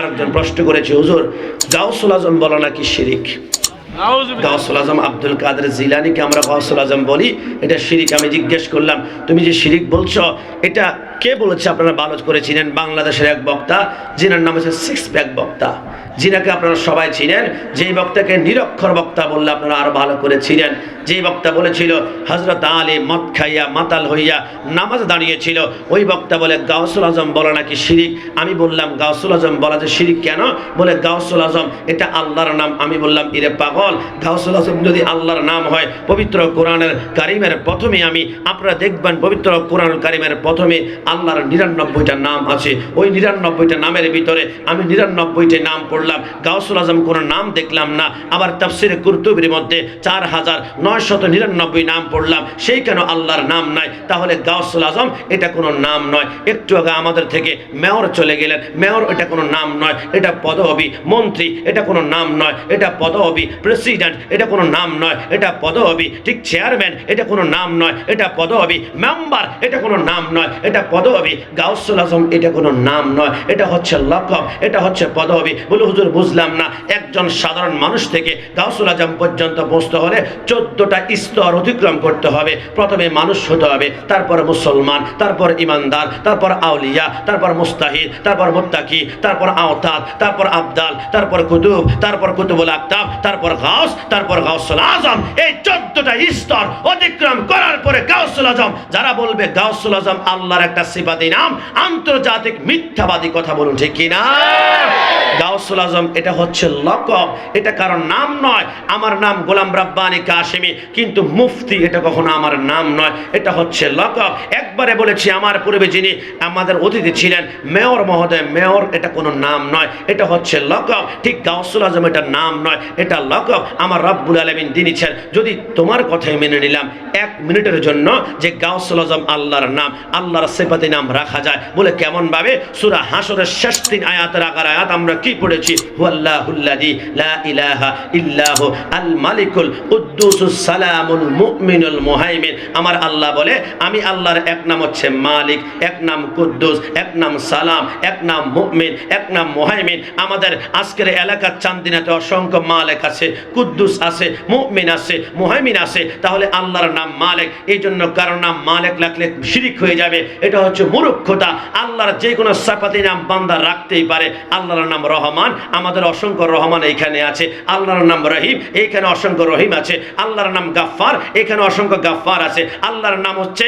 আরেকজন প্রশ্ন করেছে হুজুর গাউসুল আজম বলো নাকি শিরিক? গাউসুল আজম আব্দুল কাদের জিলানিকে আমরা গাউসুল আজম বলি এটা শিরিক আমি জিজ্ঞেস করলাম তুমি যে শিরিক বলছো এটা কে বলেছে? আপনারা ভালো করে চিনেন। বাংলাদেশের এক বক্তা যিনার নাম হচ্ছে সিক্স প্যাক বক্তা। যিনাকে আপনারা সবাই ছিলেন যেই বক্তাকে নিরক্ষর বক্তা বললে আপনারা আরও ভালো করে চিনেন। যেই বক্তা বলেছিল হজরত আলী মদ খাইয়া, মাতাল হইয়া নামাজ দাঁড়িয়েছিল ওই বক্তা বলে, গাউসুল আজম বলা নাকি শিরিক? আমি বললাম, গাউসুল আজম বলা যে শিরিক কেন? বলে, গাউসুল আজম, এটা আল্লাহর নাম। আমি বললাম, ইরে পাগল, গাউসুল আজম যদি আল্লাহর নাম হয়, পবিত্র কোরআনের কারিমের প্রথমে আমি, আপনারা দেখবেন পবিত্র কোরআন কারিমের প্রথমে আল্লাহর নিরানব্বইটা নাম আছে। ওই নিরানব্বইটা নামের ভিতরে আমি নিরানব্বইটা নাম পড়লাম। গাউসুল আজম কোনো নাম দেখলাম না, আবার তাফসিরে কুরতুবির মধ্যে চার হাজার নয়শত নিরানব্বই নাম পড়লাম, সেই কেন আল্লাহর নাম নাই? তাহলে গাউসুল আজম এটা কোনো নাম নয়। একটু আগে আমাদের থেকে মেয়র চলে গেলেন, মেয়র এটা কোনো নাম নয়, এটা পদবি, মন্ত্রী এটা কোনো নাম নয়, এটা পদবি, প্রেসিডেন্ট এটা কোনো নাম নয়, এটা পদবি, ঠিক চেয়ারম্যান এটা কোনো নাম নয়, এটা পদবি, মেম্বার এটা কোনো নাম নয়, এটা পদবি গাউসুল আজম এটা কোনো নাম নয়, এটা হচ্ছে লকব, এটা হচ্ছে পদবি বলে হুজুর, বুঝলাম না। একজন সাধারণ মানুষ থেকে গাউসুল আজম পর্যন্ত পৌঁছতে হলে চোদ্দটা স্তর অতিক্রম করতে হবে। প্রথমে মানুষ হতে হবে, তারপর মুসলমান, তারপর ইমানদার, তারপর আউলিয়া, তারপর মুস্তাহিদ, তারপর মুত্তাকি, তারপর আওতাদ, তারপর আবদাল, তারপর কুতুব, তারপর কুতুবুল আক্তাব, তারপর গাউস, তারপর গাউসুল আজম। এই চোদ্দটা স্তর অতিক্রম করার পরে গাউসুল আজম, যারা বলবে গাউসুল আজম আল্লাহর একটা সিফাতি নাম, আন্তর্জাতিক মিথ্যাবাদী কথা বলুন ঠিক কিনা? গাউসুল আজম, এটা হচ্ছে লকব। এটা কারণ নাম নয়, আমার নাম গোলাম রাব্বানি কাশিমি কিন্তু মুফতি এটা কখনো আমার নাম নয়, এটা হচ্ছে লকব। একবারে বলেছি, আমার পূর্বে যিনি আমাদের অতিথি ছিলেন, মেয়র মহোদয়, মেয়র এটা কোনো নাম নয়, এটা হচ্ছে লকব। ঠিক গাউসুল আজম এটা নাম নয়, এটা লকব। আমার রব্বুল আলমিন দিনিছেন যদি তোমার কথাই মেনে নিলাম, এক মিনিটের জন্য যে গাউসুল আজম আল্লাহর নাম, আল্লাহর সেপাতি নাম রাখা যায়। বলে কেমন ভাবে সুরা হাসরের শেষ তিন আয়াতের আগার আয়াত আমরা কি পড়েছি? হুয়াল্লাহুল্লাযী লা ইলাহা ইল্লাহু আল মালিকুল কুদ্দুসুস সালামুল মুমিনুল মুহাইমিন। আমার আল্লাহ বলে, আমি আল্লাহর এক নাম হচ্ছে মালিক, এক নাম কুদ্দুস, এক নাম সালাম, এক নাম মুমিন, এক নাম মুহাইমিন। আমাদের আজকের এলাকার চান্দিনাতে অসংখ্য মালিক আছে, কুদ্দুস আছে, মুমিন আছে, মুহাইমিন আছে। তাহলে আল্লাহর নাম মালিক এই জন্য কারণ নাম মালিক লাগলে শিরিক হয়ে যাবে। এটা হচ্ছে মূর্খতা। আল্লাহর যে কোনো সাপাতি নাম বান্দা রাখতেই পারে। আল্লাহর নাম রহমান আমাদের অসংখ্য রহমান এইখানে আছে, আল্লাহর নাম রহিম, এইখানে অসংখ্য রহিম আছে, আল্লাহর নাম গাফফার, এখানে অসংখ্য গাফফার আছে, আল্লাহর নাম হচ্ছে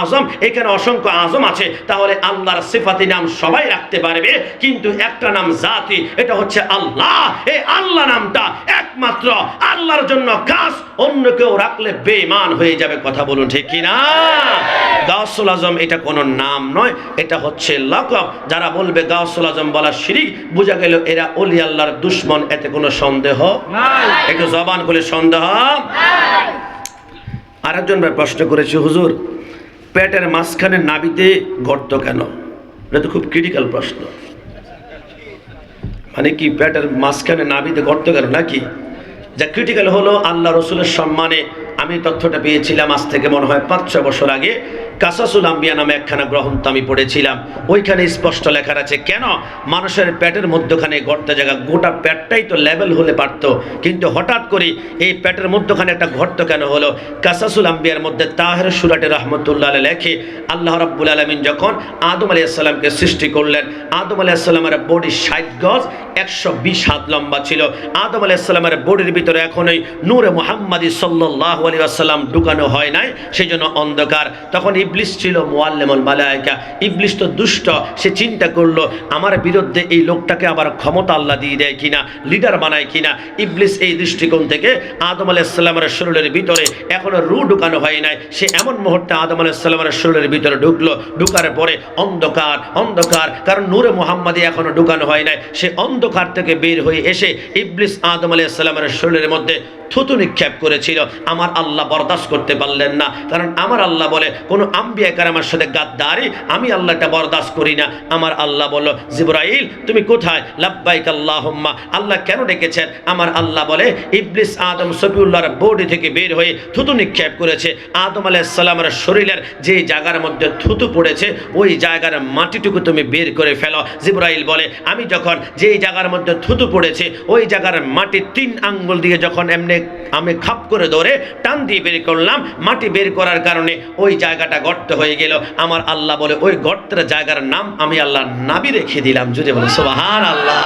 আজম, এখানে অসংখ্য আজম আছে, তাহলে আল্লাহর সিফাতি নাম সবাই রাখতে পারবে, কিন্তু একটা নাম জাতি, এটা হচ্ছে আল্লাহ, এই আল্লাহ নামটা একমাত্র আল্লাহর জন্য খাস, অন্য কেউ রাখলে বেমান হয়ে যাবে, কথা বলুন ঠিক কিনা? গাউসুল আজম এটা কোনো নাম নয়, এটা হচ্ছে লকব, যারা বলবে গাউসুল আজম বলা শিরিক, বোঝা গেল এরা অলি আল্লাহর দুশ্মন এতে কোনো সন্দেহ একটু জবান বলে সন্দেহ। আরেকজন ভাই প্রশ্ন করেছে হুজুর পেটের মাঝখানে নাবিতে গর্ত কেন? এটা তো খুব ক্রিটিক্যাল প্রশ্ন। মানে কি পেটের মাঝখানে নাবিতে গর্ত কেন নাকি? যা ক্রিটিক্যাল হলো আল্লাহ রসুলের সম্মানে। আমি তথ্যটা পেয়েছিলাম আজ থেকে মনে হয় পাঁচ ছ বছর আগে। কাসাসুল আম্বিয়া নামে একখানা গ্রন্থ আমি পড়েছিলাম। ওইখানে স্পষ্ট লেখা আছে, কেন? মানুষের পেটের মধ্যখানে গর্ত জায়গা, গোটা পেটটাই তো লেভেল হলে পারত। কিন্তু হঠাৎ করে এই পেটের মধ্যখানে একটা গর্ত কেন হলো? কাসাসুল আম্বিয়ার মধ্যে তাহের সুরাটে রহমতুল্লাহ লেখে, আল্লাহ রাব্বুল আলমিন যখন আদম আলী আসসালামকে সৃষ্টি করলেন, আদম আলী আসসালামের বডি ষাট গজ একশো বিশ হাত লম্বা ছিল। আদম বডির ভিতরে এখন ওই নূরে মোহাম্মদী সাল্লাহ আলী আসসালাম ঢুকানো হয় নাই সেই জন্য অন্ধকার। তখন ইবলিশ ছিল মোয়াল্লেমল মালায়িকা। ইবলিশ তো দুষ্ট, সে চিন্তা করল, আমার বিরুদ্ধে এই লোকটাকে আবার ক্ষমতা আল্লাহ দিয়ে দেয় কিনা, লিডার বানায় কিনা? ইবলিশ এই দৃষ্টিকোণ থেকে আদম আলাইসাল্লামের শরীরের ভিতরে এখনও রু ঢুকানো হয় নাই। সে এমন মুহূর্তে আদম আলাইসাল্লামের শরীরের ভিতরে ঢুকলো। ঢুকার পরে অন্ধকার অন্ধকার, কারণ নূরে মোহাম্মদী এখনও ঢুকানো হয় নাই। সে অন্ধকার অন্ধকার থেকে বের হয়ে এসে ইবলিস আদম আলাইহিস সালামের শরীরের মধ্যে থুতু নিক্ষেপ করেছিল। আমার আল্লাহ বরদাস্ত করতে পারলেন না। কারণ আমার আল্লাহ বলে, কোনো আম্বিয়া কারামার সাথে গাদ্দারি, আমি আল্লাহটা বরদাস্ত করি না। আমার আল্লাহ বলল, জিব্রাইল, তুমি কোথায়? লাব্বাইক আল্লাহুম্মা। আল্লাহ কেন ডেকেছেন? আমার আল্লাহ বলে, ইবলিস আদম সফিউল্লাহর বডি থেকে বের হয়ে থুতু নিক্ষেপ করেছে। আদম আলাইহিস সালামের শরীরের যে জায়গার মধ্যে থুতু পড়েছে, ওই জায়গার মাটিটুকু তুমি বের করে ফেলো। জিব্রাইল বলে, আমি যখন যেই জায়গার মধ্যে থুতু পড়েছে, ওই জায়গার মাটি তিন আঙ্গুল দিয়ে যখন এমনি আমি খাপ করে ধরে টান দিয়ে বের করলাম, মাটি বের করার কারণে ওই জায়গাটা গর্ত হয়ে গেল। আমার আল্লাহ বলে, ওই গর্তের জায়গার নাম আমি আল্লাহ নাবি রেখে দিলাম। যদি বলে সোহার আল্লাহ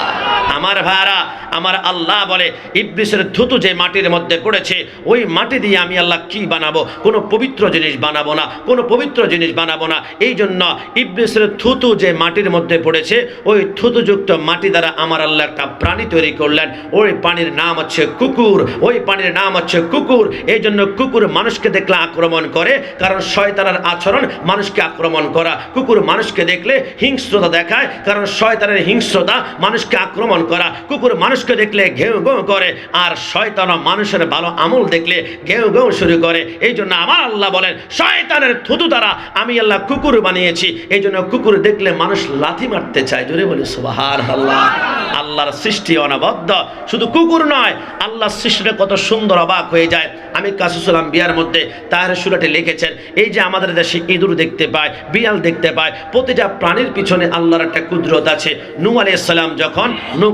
আমার ভাইরা, আমার আল্লাহ বলে, ইবলিসের থুতু যে মাটির মধ্যে পড়েছে, ওই মাটি দিয়ে আমি আল্লাহ কি বানাবো? কোনো পবিত্র জিনিস বানাবো না, কোনো পবিত্র জিনিস বানাবো না। এই জন্য ইবলিসের থুতু যে মাটির মধ্যে পড়েছে, ওই থুতুযুক্ত মাটি দ্বারা আমার আল্লাহ একটা প্রাণী তৈরি করলেন। ওই পানির নাম হচ্ছে কুকুর। ওই পানির নাম হচ্ছে কুকুর। এই জন্য কুকুর মানুষকে দেখলে আক্রমণ করে, কারণ শয়তানের আচরণ মানুষকে আক্রমণ করা। কুকুর মানুষকে দেখলে হিংস্রতা দেখায়, কারণ শয়তানের হিংস্রতা মানুষকে আক্রমণ করা, কুকুর মানুষকে দেখলে ঘেউ ঘেউ করে, আর শয়তান মানুষের ভালো আমল দেখলে ঘেউ ঘেউ শুরু করে। এই জন্য আমার আল্লাহ বলেন, শয়তানের থুতু দ্বারা আমি আল্লাহ কুকুর বানিয়েছি। এই জন্য কুকুর দেখলে মানুষ লাথি মারতে চায়। জোরে বলে সুবাহার আল্লাহ আল্লাহর সৃষ্টি অনবদ্য। শুধু কুকুর নয়, আল্লাহর সৃষ্টিটা কত সুন্দর অবাক হয়ে যায়। আমি কাসুসালাম বিয়ার মধ্যে তার সুরাটে লিখেছেন, এই যে আমাদের দেশে ইঁদুর দেখতে পায়, বিড়াল দেখতে পায়, প্রতিটা প্রাণীর পিছনে আল্লাহর একটা কুদরত আছে। নু আলাইসাল্লাম যখন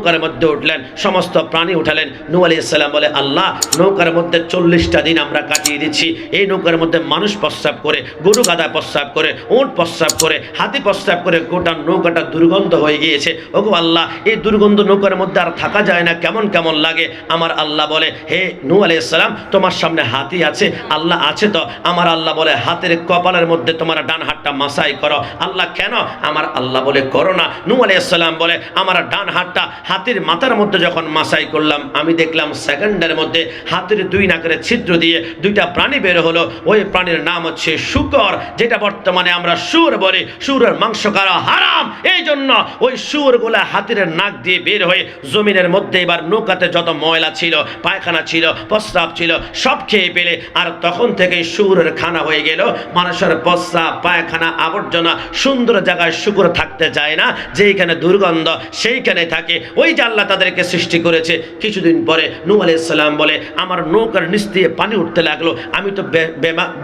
নৌকার মধ্যে উঠলেন, সমস্ত প্রাণী উঠালেন। নু আলাইসাল্লাম বলে, আল্লাহ, নৌকার মধ্যে চল্লিশটা দিন আমরা কাটিয়ে দিচ্ছি। এই নৌকার মধ্যে মানুষ প্রস্রাব করে, গরু গাদা প্রস্রাব করে, উঁট প্রস্রাব করে, হাতি প্রস্রাব করে, গোটা নৌকাটা দুর্গন্ধ হয়ে গিয়েছে। ওগো আল্লাহ, এই দুর্গন্ধ নৌকার মধ্যে আর থাকা যায় না, কেমন কেমন লাগে? আমার আল্লাহ বলে, হে নু আলাইসাল্লাম তোমার সামনে হাতি আছে, আল্লাহ আছে তো? আমার আল্লাহ বলে, হাতের কপালের মধ্যে তোমার ডান হাতটা মাসাই করো। আল্লাহ, কেন? আমার আল্লাহ বলে, করো না। নু আলাইসাল্লাম বলে, আমার ডান হাতটা হাতির মাথার মধ্যে যখন মাসাই করলাম, আমি দেখলাম সেকেন্ডের মধ্যে হাতের দুই নাকের ছিদ্র দিয়ে দুইটা প্রাণী বের হলো। ওই প্রাণীর নাম হচ্ছে শুকর, যেটা বর্তমানে আমরা সুর বলি। সুরের মাংস খাওয়া হারাম। এই জন্য ওই সুরগুলা হাতির নাক দিয়ে বের হয়ে জমিনের মধ্যে এবার নৌকাতে যত ময়লা ছিল, পায়খানা ছিল, প্রস্রাব ছিল, সব খেয়ে পেলে আর তখন থেকে সুরের খানা হয়ে গেল। মানুষের প্রস্রাব, পায়খানা, আবর্জনা সুন্দর জায়গায় শুকুর থাকতে চায় না। যেইখানে দুর্গন্ধ, সেইখানে থাকে। ওই যে আল্লাহ তাদেরকে সৃষ্টি করেছে, কিছুদিন পরে নূ আলাইসাল্লাম বলে, আমার নৌকার নিচ দিয়ে পানি উঠতে লাগল। আমি তো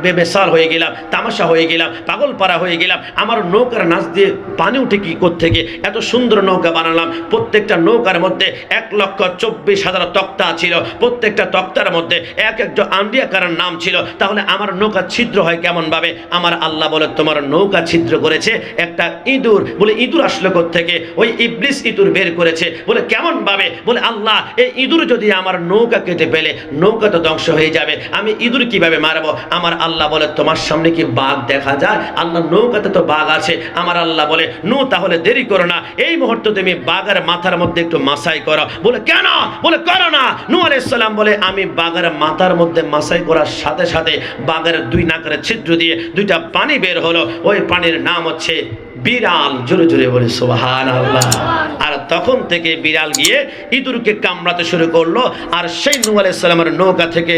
বেমেসাল হয়ে গেলাম, তামাশা হয়ে গেলাম পাগল পাড়া হয়ে গেলাম। আমার নৌকার নাচ দিয়ে পানি উঠে কি থেকে এত সুন্দর নৌকা বানালাম। প্রত্যেকটা নৌকার মধ্যে এক লক্ষ চব্বিশ হাজার তক্তা ছিল। প্রত্যেকটা তক্তার মধ্যে এক একজন আন্ডিয়াকারের নাম ছিল। তাহলে আমার নৌকা ছিদ্র হয় কেমন ভাবে আমার আল্লাহ বলে, তোমার নৌকা ছিদ্র করেছে একটা ইঁদুর। বলে, ইঁদুর আসলো থেকে ওই ইবলিস ইঁদুর বের করেছে। বলে, কেমন ভাবে? বলে, আল্লাহ, এই ইঁদুর যদি আমার নৌকা কেটে ফেলে, নৌকা তো ধ্বংস হয়ে যাবে। আমি ইঁদুর কীভাবে মারবো? আমার আল্লাহ বলে, তোমার সামনে কি বাঘ দেখা যায়? আল্লাহ, নৌকাতে তো বাঘ আছে। আমার আল্লাহ বলে, নু, তাহলে দেরি করো না। এই মুহূর্তে তুমি বাঘের মাথার মধ্যে একটু মাসাই করো। বলে, কেন? বলে, করো না। নু আলাইসাল্লাম বলে, আমি বাঘের মাথার মধ্যে মাসাই করার সাথে সাথে বাঘের দুই নাকের ছিদ্র দিয়ে দুইটা পানি বের হলো। ওই পানির নাম হচ্ছে বিড়াল জোরে জোরে বলে সোহান আর তখন থেকে বিড়াল গিয়ে ইঁদুরকে কামড়াতে শুরু করল। আর সেই নু আলাইসাল্লামের নৌকা থেকে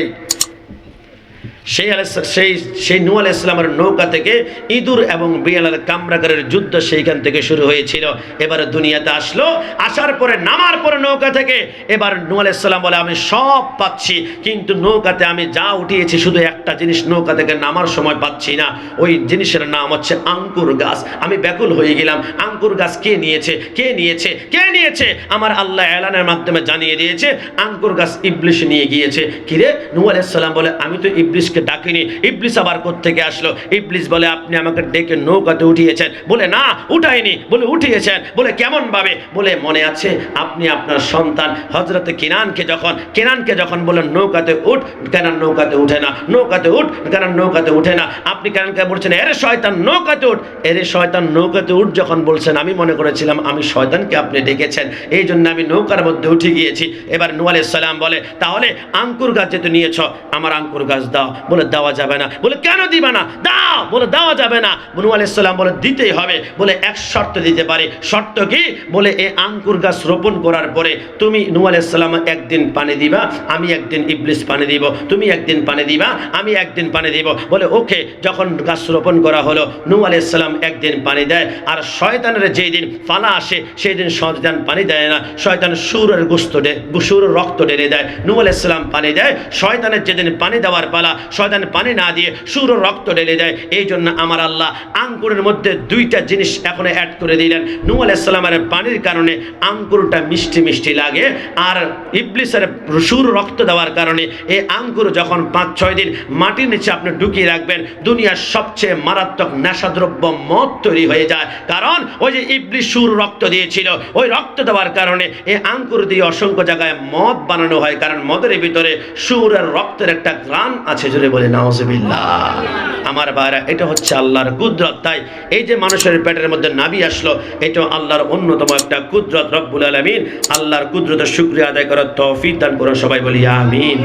সেই সেই সেই নু আলাহ ইসলামের নৌকা থেকে ইঁদুর এবং বিড়ালের কামরাগারের যুদ্ধ সেইখান থেকে শুরু হয়েছিল। এবার দুনিয়াতে আসলো, আসার পরে নামার পরে নৌকা থেকে এবার নু আলাহ ইসলাম বলে, আমি সব পাচ্ছি, কিন্তু নৌকাতে আমি যা উঠিয়েছি শুধু একটা জিনিস নৌকা থেকে নামার সময় পাচ্ছি না। ওই জিনিসের নাম হচ্ছে আঙ্কুর গাছ। আমি ব্যাকুল হয়ে গেলাম। আঙ্কুর গাছ কে নিয়েছে? কে নিয়েছে? কে নিয়েছে? আমার আল্লাহ এলানের মাধ্যমে জানিয়ে দিয়েছে, আঙ্কুর গাছ ইবলিশ নিয়ে গিয়েছে। কিরে? নু আলাইসাল্লাম বলে, আমি তো ইবলিশকে ডাকিনি। ইবলিশ আবার থেকে আসলো? ইবলিশ বলে, আপনি আমাকে ডেকে নৌকাতে উঠিয়েছেন। বলে, না, উঠাইনি। বলে, উঠিয়েছেন। বলে কেমন ভাবে বলে, মনে আছে, আপনি আপনার সন্তান হজরতে কিনানকে যখন কিনানকে যখন বলেন নৌকাতে উঠ। কেনান নৌকাতে উঠে না। নৌকাতে উঠ? কেনান নৌকাতে উঠে না। আপনি কেনানকে বলছেন, এরে শয়তান, নৌকাতে উঠ। এরে শয়তান, নৌকাতে উঠ, যখন বলছেন, আমি মনে করেছিলাম আমি শয়তানকে আপনি ডেকেছেন। এই জন্য আমি নৌকার মধ্যে উঠে গিয়েছি। এবার নু সালাম বলে, তাহলে আঙ্কুর গাছ যেহেতু নিয়েছ, আমার আঙ্কুর গাছ দাও। বলে দেওয়া যাবে না। বলে, কেন দিবা না? দাও। বলে, দেওয়া যাবে না। নূহ আলাইসাল্লাম বলে, দিতেই হবে। বলে, এক শর্ত দিতে পারে। শর্ত কি? বলে, এ আঙ্কুর গাছ রোপণ করার পরে তুমি নূহ আলাইসাল্লাম একদিন পানি দিবা, আমি একদিন ইবলিস পানি দিব, তুমি একদিন পানি দিবা, আমি একদিন পানি দিব। বলে, ওকে, যখন গাছ রোপণ করা হলো, নূহ আলাইসাল্লাম একদিন পানি দেয়, আর শয়তানের যেই দিন ফালা আসে, সেই দিন শয়তান পানি দেয় না, শয়তান সুরের গুস্ত ডে, সুরের রক্ত ঢেলে দেয়। নূহ আলাইসাল্লাম পানি দেয়, শয়তানের যেদিন পানি দেওয়ার পালা শয়তান পানি না দিয়ে সুর রক্ত ঢেলে দেয়। এই জন্য আমার আল্লাহ আঙ্কুরের মধ্যে দুইটা জিনিস এখন অ্যাড করে দিলেন। নু আলাইসাল্লামের পানির কারণে আঙ্কুরটা মিষ্টি মিষ্টি লাগে আর ইবলিসের সুর রক্ত দেওয়ার কারণে এই আঙ্কুর যখন পাঁচ, ছয় দিন মাটির নিচে আপনি ঢুকিয়ে রাখবেন, দুনিয়ার সবচেয়ে মারাত্মক নেশাদ্রব্য মদ তৈরি হয়ে যায়। কারণ ওই যে ইবলিস সুর রক্ত দিয়েছিল, ওই রক্ত দেওয়ার কারণে এই আঙ্কুর দিয়ে অসংখ্য জায়গায় মদ বানানো হয়। কারণ মদের ভিতরে সুর আর রক্তের একটা গ্রান আছে, জোরে বলে নাওজবিল্লাহ আমার বাইরা এটা হচ্ছে আল্লাহর কুদরত। তাই এই যে মানুষের পেটের মধ্যে নাবি আসলো এটা আল্লাহর অন্যতম একটা কুদরত। রব্বুল আলমিন আল্লাহর কুদরতের শুক্রিয়া আদায় করার তৌফিক দান করো সবাই বলি আমিন।